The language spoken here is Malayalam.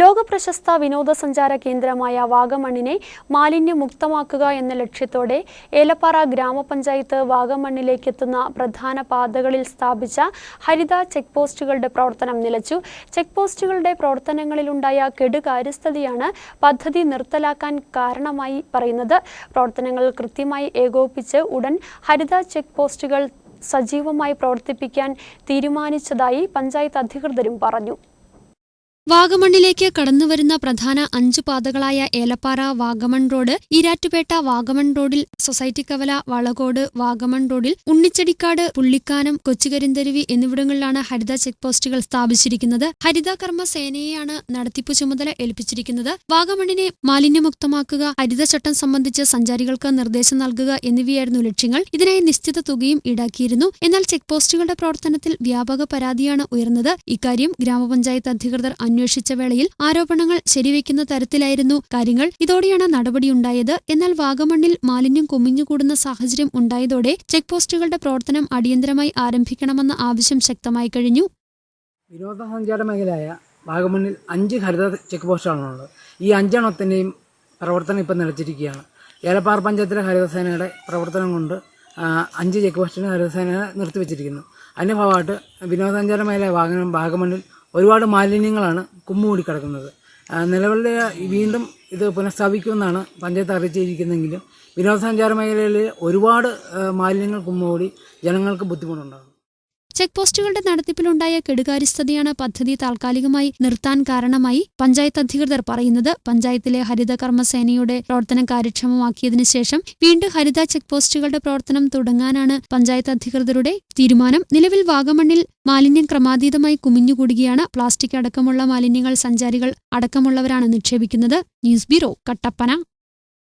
ലോകപ്രശസ്ത വിനോദസഞ്ചാര കേന്ദ്രമായ വാഗമണ്ണിനെ മാലിന്യമുക്തമാക്കുക എന്ന ലക്ഷ്യത്തോടെ ഏലപ്പാറ ഗ്രാമപഞ്ചായത്ത് വാഗമണ്ണിലേക്ക് എത്തുന്ന പ്രധാന പാതകളിൽ സ്ഥാപിച്ച ഹരിത ചെക്ക് പോസ്റ്റുകളുടെ പ്രവർത്തനം നിലച്ചു. ചെക്ക് പോസ്റ്റുകളുടെ പ്രവർത്തനങ്ങളിലുണ്ടായ കെടുകാര്യസ്ഥതയാണ് പദ്ധതി നിർത്തലാക്കാൻ കാരണമായി പറയുന്നത്. പ്രവർത്തനങ്ങൾ കൃത്യമായി ഏകോപിപ്പിച്ച് ഉടൻ ഹരിത ചെക്ക് പോസ്റ്റുകൾ സജീവമായി പ്രവർത്തിപ്പിക്കാൻ തീരുമാനിച്ചതായി പഞ്ചായത്ത് അധികൃതരും പറഞ്ഞു. വാഗമണ്ണിലേക്ക് കടന്നുവരുന്ന പ്രധാന അഞ്ച് പാതകളായ ഏലപ്പാറ വാഗമൺ റോഡ് ഈരാറ്റുപേട്ട വാഗമൺ റോഡിൽ സൊസൈറ്റി കവല വളകോട് വാഗമൺ റോഡിൽ ഉണ്ണിച്ചടിക്കാട് പുള്ളിക്കാനം കൊച്ചുകരിന്തരുവി എന്നിവിടങ്ങളിലാണ് ഹരിത ചെക്ക് പോസ്റ്റുകൾ സ്ഥാപിച്ചിരിക്കുന്നത്. ഹരിത കർമ്മ സേനയെയാണ് നടത്തിപ്പു ചുമതല ഏൽപ്പിച്ചിരിക്കുന്നത്. വാഗമണ്ണിനെ മാലിന്യമുക്തമാക്കുക ഹരിതചട്ടം സംബന്ധിച്ച് സഞ്ചാരികൾക്ക് നിർദ്ദേശം നൽകുക എന്നിവയായിരുന്നു ലക്ഷ്യങ്ങൾ. ഇതിനായി നിശ്ചിത തുകയും ഈടാക്കിയിരുന്നു. എന്നാൽ ചെക്ക് പോസ്റ്റുകളുടെ പ്രവർത്തനത്തിൽ വ്യാപക പരാതിയാണ് ഉയർന്നത്. ഇക്കാര്യം ഗ്രാമപഞ്ചായത്ത് അധികൃതർ വേളയിൽ ആരോപണങ്ങൾ ശരിവെക്കുന്ന തരത്തിലായിരുന്നു കാര്യങ്ങൾ. ഇതോടെയാണ് നടപടിയുണ്ടായത്. എന്നാൽ വാഗമണ്ണിൽ മാലിന്യം കുമിഞ്ഞുകൂടുന്ന സാഹചര്യം ഉണ്ടായതോടെ ചെക്ക് പോസ്റ്റുകളുടെ പ്രവർത്തനം അടിയന്തരമായി ആരംഭിക്കണമെന്ന ആവശ്യം ശക്തമായി കഴിഞ്ഞു. വിനോദസഞ്ചാര മേഖലയായ വാഗമണ്ണിൽ അഞ്ച് ഹരിത ചെക്ക് പോസ്റ്റുകളാണുള്ളത് ഈ അഞ്ചെണ്ണത്തിന്റെയും പ്രവർത്തനം ഇപ്പം നിലച്ചിരിക്കുകയാണ്. ഏലപ്പാറ പഞ്ചായത്തിലെ ഹരിതസേനയുടെ പ്രവർത്തനം കൊണ്ട് അഞ്ച് ചെക്ക് പോസ്റ്റിന് ഹരിതസേന നിർത്തിവെച്ചിരിക്കുന്നു. അതിന്റെ ഭാഗമായിട്ട് വിനോദസഞ്ചാര മേഖല വാഗമൺ വാഗമണ്ണിൽ ഒരുപാട് മാലിന്യങ്ങളാണ് കുമ്മുകൂടി കിടക്കുന്നത്. നിലവിലെ വീണ്ടും ഇത് പുനഃസ്ഥാപിക്കുമെന്നാണ് പഞ്ചായത്ത് അറിയിച്ചിരിക്കുന്നതെങ്കിലും വിനോദസഞ്ചാര മേഖലയിൽ ഒരുപാട് മാലിന്യങ്ങൾ കുമ്മുകൂടി ജനങ്ങൾക്ക് ബുദ്ധിമുട്ടുണ്ടാകും ചെക്ക് പോസ്റ്റുകളുടെ നടത്തിപ്പിലുണ്ടായ കെടുകാര്യസ്ഥതയാണ് പദ്ധതി താൽക്കാലികമായി നിർത്താൻ കാരണമായി പഞ്ചായത്ത് അധികൃതർ പറയുന്നത്. പഞ്ചായത്തിലെ ഹരിത കർമ്മസേനയുടെ പ്രവർത്തനം കാര്യക്ഷമമാക്കിയതിനു ശേഷം വീണ്ടും ഹരിത ചെക്ക് പോസ്റ്റുകളുടെ പ്രവർത്തനം തുടങ്ങാനാണ് പഞ്ചായത്ത് അധികൃതരുടെ തീരുമാനം. നിലവിൽ വാഗമണ്ണിൽ മാലിന്യം ക്രമാതീതമായി കുമിഞ്ഞുകൂടുകയാണ്. പ്ലാസ്റ്റിക് അടക്കമുള്ള മാലിന്യങ്ങൾ സഞ്ചാരികൾ അടക്കമുള്ളവരാണ് നിക്ഷേപിക്കുന്നത്. News bureau Kattappana.